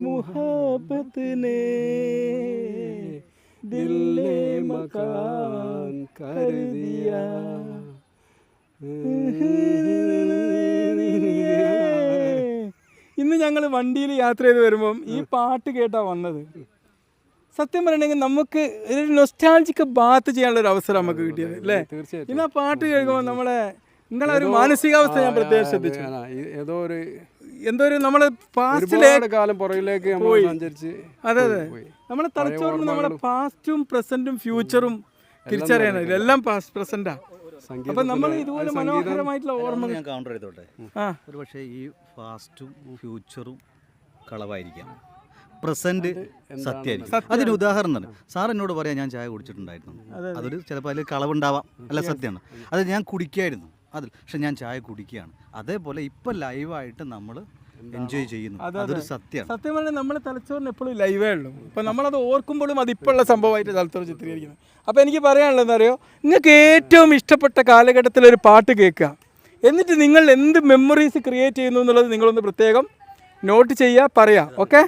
मुहब्बत ने दिल ने मकान कर दिया ഇന്ന് ഞങ്ങൾ വണ്ടിയിൽ യാത്ര ചെയ്ത് വരുമ്പം ഈ പാട്ട് കേട്ടാ വന്നത് സത്യം പറയണെങ്കിൽ നമുക്ക് ഒരു നൊസ്റ്റാൾജിക്ക് ബാത്ത് ചെയ്യാനുള്ള ഒരു അവസരം നമുക്ക് കിട്ടിയത് അല്ലേ തീർച്ചയായിട്ടും ഇന്ന് ആ പാട്ട് കേൾക്കുമ്പോൾ നമ്മളെ നിങ്ങളെ ഒരു മാനസികാവസ്ഥ ഞാൻ പ്രത്യേകം ശ്രദ്ധിച്ചു ആ, ഈ ഏതോ ഒരു എന്തോ ഒരു നമ്മൾ പാസ്റ്റിലെ കാലം പുറകിലേക്ക് നമ്മൾ സഞ്ചരിച്ച് അതെ അതെ. നമ്മൾ നമ്മളെ തലച്ചോറിന് നമ്മളെ പാസ്റ്റും പ്രസന്റും ഫ്യൂച്ചറും തിരിച്ചറിയാനില്ല എല്ലാം പാസ്റ്റ് പ്രസന്റാ അപ്പൊ നമ്മൾ ഇതുപോലെ മനോഹരമായിട്ടുള്ള ഓർമ്മ ഞാൻ കൗണ്ടർ ചെയ്തോട്ടെ? ഒരു പക്ഷേ ഈ ഫാസ്റ്റും ഫ്യൂച്ചറും കളവായിരിക്കാം. പ്രസന്റ് സത്യമായിരിക്കും. അതിന് ഉദാഹരണം സാർ എന്നോട് പറയാം ഞാൻ ചായ കുടിച്ചിട്ടുണ്ടായിരുന്നു. അതൊരു ചിലപ്പോൾ അതിൽ കളവുണ്ടാവാം. അല്ല സത്യമാണ്. അത് ഞാൻ കുടിക്കായിരുന്നു. അതിൽ. പക്ഷെ ഞാൻ ചായ കുടിക്കുകയാണ്. അതേപോലെ ഇപ്പം ലൈവായിട്ട് നമ്മൾ എൻജോയ് ചെയ്യുന്നു. അതൊരു സത്യം സത്യം പറഞ്ഞാൽ നമ്മുടെ തലച്ചോറിന് എപ്പോഴും ലൈവേ ഉള്ളൂ. അപ്പം നമ്മളത് ഓർക്കുമ്പോഴും അത് ഇപ്പോഴുള്ള സംഭവമായിട്ട് തലച്ചോറ് ചിത്രീകരിക്കുന്നത് അപ്പോൾ എനിക്ക് പറയാനുള്ളത് എന്താ അറിയോ? നിങ്ങൾക്ക് ഏറ്റവും ഇഷ്ടപ്പെട്ട കാലഘട്ടത്തിൽ ഒരു പാട്ട് കേൾക്കുക. എന്നിട്ട് നിങ്ങൾ എന്ത് മെമ്മറീസ് ക്രിയേറ്റ് ചെയ്യുന്നു എന്നുള്ളത് നിങ്ങളൊന്ന് പ്രത്യേകം നോട്ട് ചെയ്യുക പറയുക. ഓക്കെ